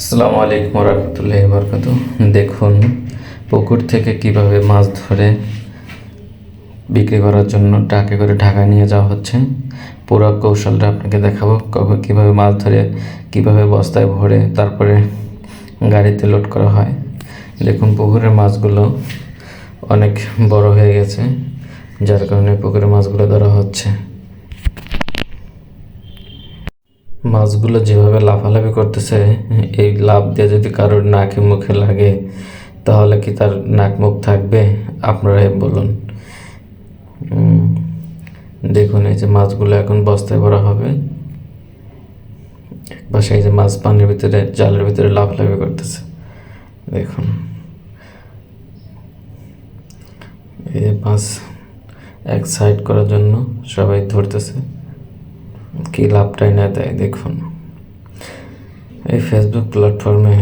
আসসালামু আলাইকুম রহমতুল্লাহ বরকাত দেখুন, পুকুর থেকে কীভাবে মাছ ধরে বিক্রি করার জন্য ট্রাকে করে ঢাকায় নিয়ে যাওয়া হচ্ছে, পুরো কৌশলটা আপনাকে দেখাবো। কবে কীভাবে মাছ ধরে, কীভাবে বস্তায় ভরে তারপরে গাড়িতে লোড করা হয়। দেখুন, পুকুরের মাছগুলো অনেক বড় হয়ে গেছে, যার কারণে পুকুরের মাছগুলো ধরা হচ্ছে। মাছগুলো যেভাবে লাফালাফি করতেছে, এই লাভ দিয়ে যদি কারোর নাকে মুখে লাগে, তাহলে কি তার নাক মুখ থাকবে? আপনারাই বলুন। দেখুন, এই যে মাছগুলো এখন বস্তায় ভরা হবে। এক পাশে এই যে মাছ পানির ভিতরে, জালের ভিতরে লাফালাফি করতেছে। দেখুন। এই মাছ এক সাইড করার জন্য সবাই ধরতেছে। কি লাভটাই না দেয়, দেখুন। এই ফেসবুক প্ল্যাটফর্মে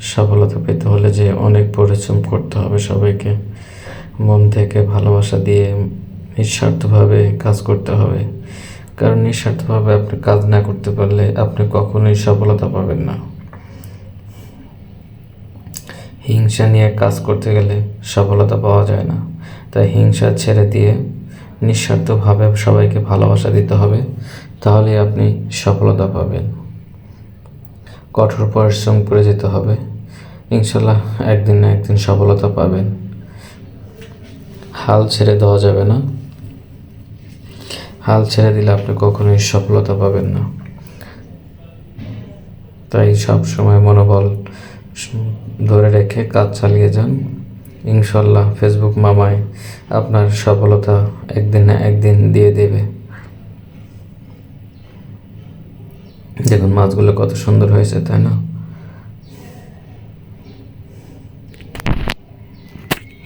সফলতা পেতে হলে যে অনেক পরিশ্রম করতে হবে সবাইকে। মন থেকে ভালোবাসা দিয়ে নিঃস্বার্থভাবে কাজ করতে হবে। কারণ নিঃস্বার্থভাবে আপনি কাজ না করতে পারলে আপনি কখনোই সফলতা পাবেন না। হিংসা নিয়ে কাজ করতে গেলে সফলতা পাওয়া যায় না। তাই হিংসা ছেড়ে দিয়ে নিঃস্বার্থভাবে সবাইকে ভালোবাসা দিতে হবে তাহলে আপনি সফলতা পাবেন। কঠোর পরিশ্রম করে যেতে হবে। ইনশাল্লাহ একদিন না একদিন সফলতা পাবেন। হাল ছেড়ে দেওয়া যাবে না। হাল ছেড়ে দিলে আপনি কখনোই সফলতা পাবেন না। তাই সব সময় মনোবল ধরে রেখে কাজ চালিয়ে যান। ইনশাল্লাহ ফেসবুক মামায় আপনার সফলতা একদিন না একদিন দিয়ে দেবে। দেখুন, মাছগুলো কত সুন্দর হয়েছে, তাই না?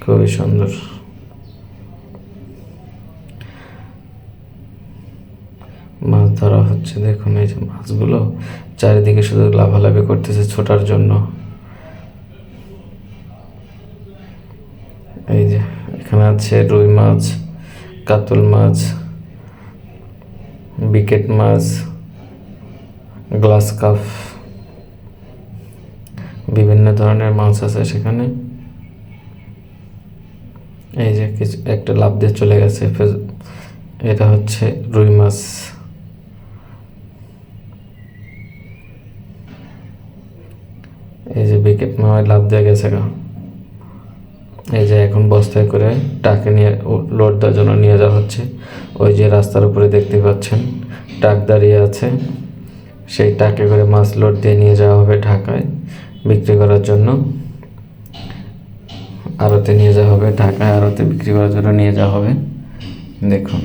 খুবই সুন্দর। মাছ ধরা হচ্ছে, দেখুন, এই যে মাছগুলো চারিদিকে শুধু লাভালাভি করতেছে ছোটার জন্য। এই যে, এখানে আছে রুই মাছ, কাতল মাছ, বিকেট মাছ, গ্লাস কাপ বিভিন্ন ধরনের মাছ আছে সেখানে। এই যে কিছু, একটা লাভ দিয়ে চলে গেছে এটা হচ্ছে রুই মাছ। এই যে বিকেট মাছ লাভ দিয়ে গেছে গা। এই যে এখন বস্তায় করে টাকে নিয়ে লোড দেওয়ার জন্য নিয়ে যাওয়া হচ্ছে। ওই যে রাস্তার উপরে দেখতে পাচ্ছেন, টাক দাঁড়িয়ে আছে। সেই টাকে করে মাছ লোড দিয়ে নিয়ে যাওয়া হবে ঢাকায় বিক্রি করার জন্য। আড়তে নিয়ে যাওয়া হবে, ঢাকায় আড়তে বিক্রি করার জন্য নিয়ে যাওয়া হবে। দেখুন।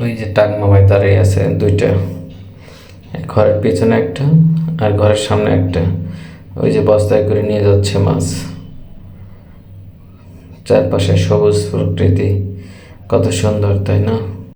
ওই যে টাক মামায় দাঁড়িয়ে আছে দুইটা। ঘরের পিছনে একটা আর ঘরের সামনে একটা। ওই যে বস্তায় করে নিয়ে যাচ্ছে মাছ। চারপাশে সবুজ প্রকৃতি। কত সুন্দর তাই না?